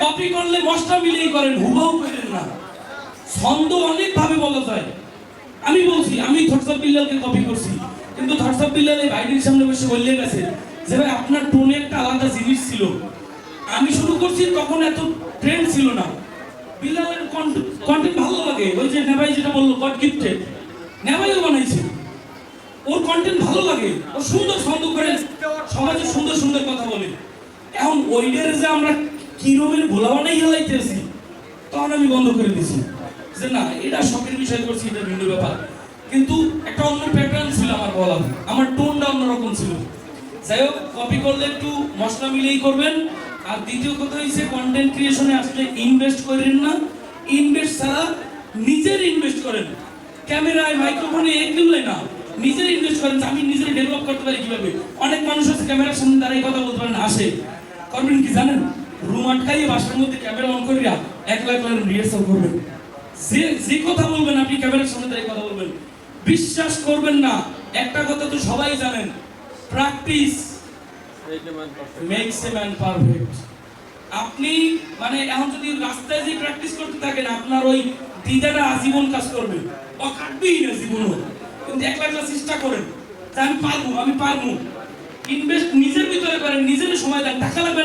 Copy করলে মশলা মিলিয়ে করেন, হুবাহু করেন না। ছন্দ অনেক ভাবে বলা যায়। আমি বলছি, আমি থটসব বিল্লালকে কপি করছি, কিন্তু থটসব বিল্লাল এই ভাইটির সামনে বসে বললে গেছে যে, ভাই, আপনার টোনে একটা আলাদা জিনিস ছিল। আমি শুরু করছি, তখন এত ট্রেন্ড ছিল না। বিল্লালের কন্টেন্ট ভালো লাগে। ওই যে নেভাই যেটা বলল গড গিফটেড নেভাইও বানাইছে। ওর কন্টেন্ট ভালো লাগে। ও সুন্দর ছন্দ করে সমাজে সুন্দর সুন্দর কথা বলে। এখন ওইটার যে আমরা কিরমের ভোলা বানাই হেলাইতেছি তখন আমি বন্ধ করে দিছি। যে না, এটা শখের বিষয় করছি, এটা ভিন্ন ব্যাপার। কিন্তু একটা অন্য প্যাটার্ন ছিল আমার বলা আমার টোনটা অন্যরকম ছিল। যাই হোক কপি করলে একটু মশলা মিলেই করবেন। আর দ্বিতীয় কথা হচ্ছে কন্টেন্ট ক্রিয়েশনে আসলে ইনভেস্ট করেন না। ইনভেস্ট ছাড়া নিজের ইনভেস্ট করেন। ক্যামেরায় মাইক্রোফোনে এগুলোই না। নিজের ইনভেস্ট করেন আমি নিজের ডেভেলপ করতে পারি কীভাবে? অনেক মানুষ আছে, ক্যামেরার সামনে দাঁড়িয়ে কথা বলতে পারেন আসে। করবেন কি, জানেন? রুম আটকাইয়ে বাসার মধ্যে ক্যামেরা অন করিয়া এক লাখ লাখ রিহার্সাল করবেন। যে যে কথা বলবেন আপনি ক্যামেরার সামনে দাঁড়িয়ে কথা বলবেন। বিশ্বাস করবেন না, একটা কথা তো সবাই জানেন practice makes a man perfect আপনি মানে এখন যদি রাস্তায় যে প্র্যাকটিস করতে থাকেন, আপনার ওই দিদাটা আজীবন কাজ করবে। ও কাটবেই না জীবনও। কিন্তু একলা একলা চেষ্টা করেন। আমি পারব আমি পারব। ইনভেস্ট নিজের ভিতরে করেন নিজের সময় দেন, টাকা লাগবে।